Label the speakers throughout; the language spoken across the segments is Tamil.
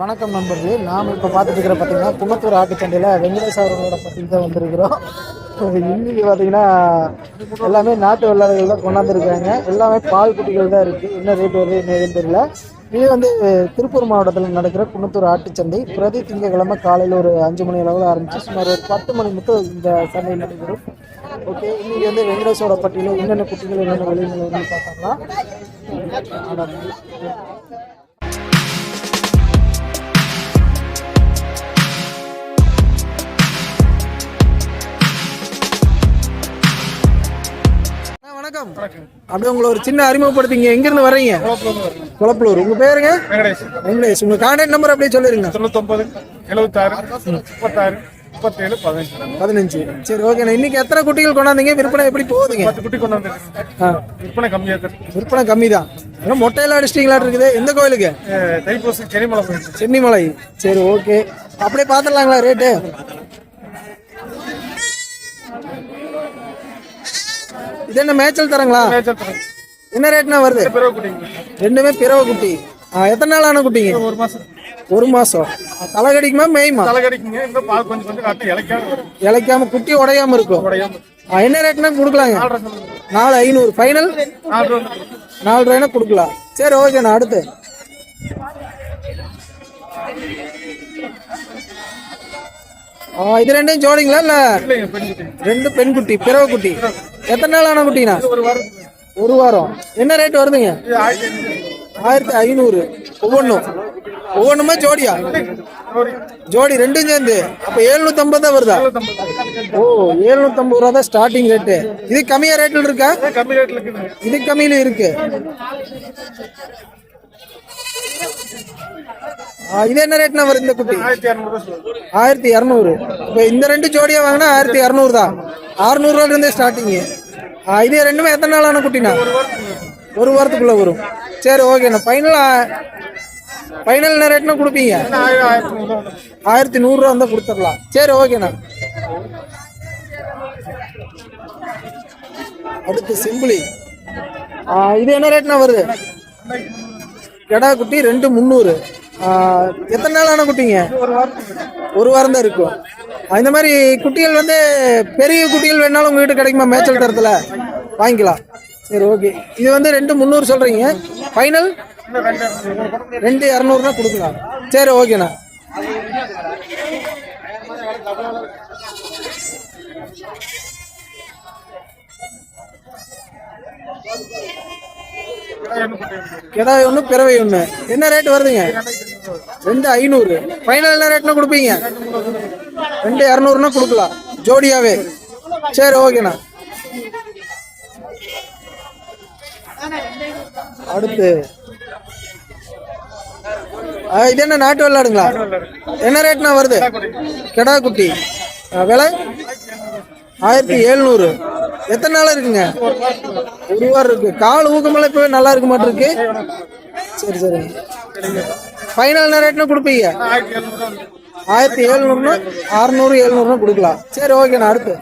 Speaker 1: வணக்கம் நண்பர்களே நாம் இப்போ பார்த்துட்டு இருக்கிற பார்த்தீங்கன்னா குன்னத்தூர் ஆட்டுச்சண்டையில் வெங்கடேஷ் அவர்களோட பற்றி தான் வந்திருக்கிறோம். இன்னைக்கு பார்த்தீங்கன்னா எல்லாமே நாட்டு வெள்ளாடுகள் தான் கொண்டாந்துருக்காங்க எல்லாமே பால் குட்டிகள் தான் இருக்குது என்ன ரேட் வருது என்ன ஏதுன்னு தெரியல. இது வந்து திருப்பூர் மாவட்டத்தில் நடக்கிற குன்னத்தூர் ஆட்டுச்சந்தை பிரதி திங்கக்கிழமை காலையில் ஒரு அஞ்சு மணி அளவில் ஆரம்பிச்சு சுமார் ஒரு பத்து மணி மட்டும் இந்த சந்தை நடைபெறும். ஓகே இன்னைக்கு வந்து வெங்கடேஷோட பட்டியலில் என்னென்ன குட்டிகள் என்னென்ன விலைகள் பார்த்தோம்னா வணக்கம். அப்படியே உங்களை ஒரு சின்ன அறிமுகப்படுத்திங்க. எங்க இருந்து வர்றீங்க? குளப்பலூர் உங்க பேருங்க?
Speaker 2: வெங்கடேஷ்.
Speaker 1: உங்க கான்டாக்ட் நம்பர் அப்படியே சொல்லிருங்க.
Speaker 2: தொண்ணூத்தொன்பது எழுபத்தாறு முப்பத்தாறு முப்பத்தேழு பதினஞ்சு.
Speaker 1: பதினஞ்சு. சரி ஓகேண்ணா இன்னைக்கு எத்தனை குட்டிகள் கொண்டாந்தீங்க? விற்பனை எப்படி போகுதுங்க?
Speaker 2: பத்து குட்டி கொண்டு வந்துருக்கேன்
Speaker 1: ஆ,
Speaker 2: விற்பனை இருக்கு.
Speaker 1: விற்பனை கம்மி தான் மொட்டையெல்லாம் அடிச்சிட்டீங்களா இருக்குது எந்த கோயிலுக்கு?
Speaker 2: தைப்பூசம் சென்னிமலை
Speaker 1: சென்னிமலை. சரி ஓகே அப்படியே பார்த்துடலாங்களா ரேட்டு இது என்ன மேய்ச்சல் தரங்களா?
Speaker 2: மேய்ச்சல்.
Speaker 1: என்ன ரேட்னா வருது?
Speaker 2: குட்டிங்க.
Speaker 1: ரெண்டுமே பிறவ குட்டி. எத்தனை நாள் ஆன குட்டிங்க
Speaker 2: ஒரு மாசம்.
Speaker 1: ஒரு மாசம். தலை கடிக்குமா மேய்மா?
Speaker 2: தலை கடிக்குங்க இந்த பால் கொஞ்சம் கொஞ்சம் காட்டு இலைக்காம வரும்
Speaker 1: இளைக்காம குட்டி உடையாம இருக்கும். என்ன ரேட்னா கொடுக்கலாங்க? நாலு ஐநூறு. ஃபைனல்
Speaker 2: நாலு
Speaker 1: ரூபாய்னா கொடுக்கலாம்? சரி ஓகேண்ணா அடுத்து. ஆ, இது ரெண்டையும் ஜோடிங்களா இல்ல? ரெண்டு பெண் குட்டி பிறவ குட்டி. எத்தனை நாள் ஆன குட்டினா
Speaker 2: ஒரு வாரம்.
Speaker 1: என்ன ரேட் வருதுங்க?
Speaker 2: ஆயிரத்தி ஐநூறு.
Speaker 1: ஒவ்வொன்றும். ஒவ்வொன்றுமே ஜோடியா? ஜோடி ரெண்டும் சேர்ந்து. அப்ப எழுநூத்தம்பது தான் வருதா? ஓ எழுநூத்தம்பது ரூபா தான் ஸ்டார்டிங் ரேட்டு இது கம்மியா ரேட்டில் இருக்கா?
Speaker 2: இருக்குது
Speaker 1: இது கம்மியில இருக்கு. ஆ, இது என்ன ரேட்னா வருது இந்த குட்டி?
Speaker 2: ஆயிரத்தி
Speaker 1: ஆயிரத்தி இரநூறு இப்போ இந்த ரெண்டு ஜோடியா வாங்கினா ஆயிரத்தி இரநூறு தான். அறுநூறுவா இருந்தே ஸ்டார்டிங்கு இது ரெண்டுமே எத்தனை நாள் ஆன குட்டினா ஒரு வாரத்துக்குள்ள வரும். சரி ஓகேண்ணா ஃபைனல் ஃபைனல் என்ன ரேட்னா கொடுப்பீங்க?
Speaker 2: ஆயிரத்தி
Speaker 1: நூறுரூவா இருந்தால் கொடுத்துடலாம். சரி ஓகேண்ணா அடுத்து சிம்பிளி. இது என்ன ரேட்னா வருது? கெடா குட்டி ரெண்டு முந்நூறு. எத்தனை நாள் ஆன குட்டிங்க ஒரு வாரம் தான் இருக்கும். இந்த மாதிரி குட்டிகள் வந்து பெரிய குட்டிகள் வேணாலும் உங்கள் வீட்டு கிடைக்குமா? மேய்ச்சல் தரத்தில்? வாங்கிக்கலாம். சரி ஓகே இது வந்து ரெண்டு முந்நூறு சொல்கிறீங்க ஃபைனல்
Speaker 2: ரெண்டு
Speaker 1: இரநூறுனா கொடுக்கலாம். சரி ஓகேண்ணா
Speaker 2: என்ன
Speaker 1: கிடாய் ஒன்று பிறவை ஒன்று என்ன ரேட் வருதுங்க? ரெண்டு ஐநூறு. ஃபைனல் என்ன ரேட்னா கொடுப்பீங்க? ரெண்டு இரநூறுனா கொடுக்கலாம். ஜோடியாவே. சரி ஓகேண்ணா அடுத்து. இது என்ன நாட்டு விளையாடுங்களா என்ன ரேட்னா வருது? கெடா குட்டி விலை? ஆயிரத்தி எழுநூறு. எத்தனை நாள் இருக்குங்க? ஒரு வாரம் இருக்கு. கால் ஊக்கமெல்லாம் இப்பவே நல்லா இருக்க மாட்டிருக்கு. சரி சரி. ஃபைனல் ரேட்னா கொடுப்பீங்க?
Speaker 2: ஆயிரத்தி
Speaker 1: எழுநூறுனா அறுநூறு எழுநூறுனா கொடுக்கலாம். சரி ஓகேண்ணா அடுத்து.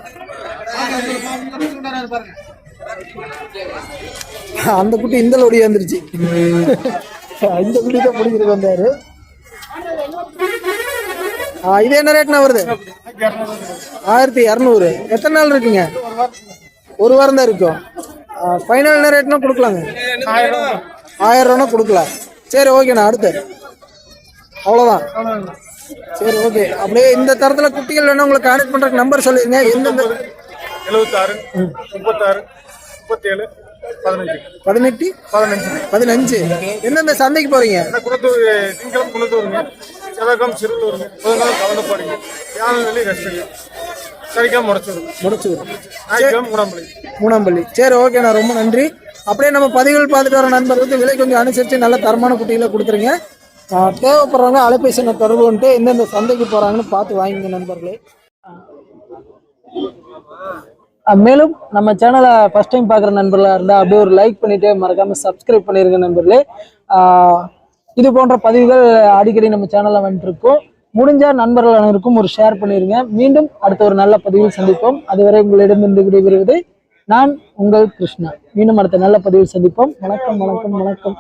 Speaker 1: அந்த குட்டி இந்த லோடி வந்துருச்சு. இந்த குட்டி தான் பிடிக்கிறதுக்கு வந்தாரு ஆ, இது என்ன ரேட்னா வருது?
Speaker 2: ஆயிரத்தி
Speaker 1: இரநூறு எத்தனை நாள் இருக்குங்க? ஒரு வாரம் தான் இருக்கும். ஃபைனல் என்ன ரேட்னா கொடுக்கலாங்க?
Speaker 2: ஆயிரம் ரூபா.
Speaker 1: ஆயிரம் ரூபா கொடுக்கலாம். சரி ஓகேண்ணா அடுத்து. அவ்வளோதான். சரி ஓகே அப்படியே இந்த தரத்தில் குட்டிகள் வேணும் உங்களுக்கு கான்டாக்ட் பண்ணுறதுக்கு நம்பர் சொல்லிடுங்க எந்தெந்த
Speaker 2: எழுபத்தாறு முப்பத்தாறு முப்பத்தேழு
Speaker 1: பதினெட்டு
Speaker 2: பதினஞ்சு.
Speaker 1: பதினஞ்சு. எந்தெந்த சந்தைக்கு போகிறீங்க
Speaker 2: இந்த குளத்தூர் திங்கக்கிழமை குளத்தூருங்க செவ்வாய்க்கிழமை சிறுலூருங்க புதன்கிழமை கலந்தப்பாடிங்க வியாழனி சனிக்கிழமை முடச்சூருங்க ஞாயிற்றுக்கிழமை மூணாம்பள்ளி.
Speaker 1: மூணாம்பள்ளி. சரி ஓகேண்ணா ரொம்ப நன்றி. அப்படியே நம்ம பதிவுகள் பார்த்துட்டு வர நண்பர்களுக்கு விலை கொஞ்சம் அனுசரித்து நல்ல தரமான குட்டிகளை கொடுத்துருங்க. தேவைப்படுறவங்க அலைபேசி எண்ணை தொடர்பு வந்துட்டு எந்தெந்த சந்தைக்கு போகிறாங்கன்னு பார்த்து வாங்கிங்க நண்பர்களே. மேலும் நம்ம சேனலை ஃபஸ்ட் டைம் பார்க்குற நண்பர்களாக இருந்தால் அப்படியே ஒரு லைக் பண்ணிவிட்டு மறக்காமல் சப்ஸ்கிரைப் பண்ணிடுங்க நண்பர்களே. இது போன்ற பதிவுகள் அடிக்கடி நம்ம சேனலில் வந்துட்டுருக்கோம் முடிஞ்ச நண்பர்கள் அனைவருக்கும் ஒரு ஷேர் பண்ணிடுங்க மீண்டும் அடுத்த ஒரு நல்ல பதிவில் சந்திப்போம். அதுவரை உங்களிடமிருந்து விடைபெறுவது நான் உங்கள் கிருஷ்ணா. மீண்டும் அடுத்த நல்ல பதிவில் சந்திப்போம். வணக்கம் வணக்கம் வணக்கம்.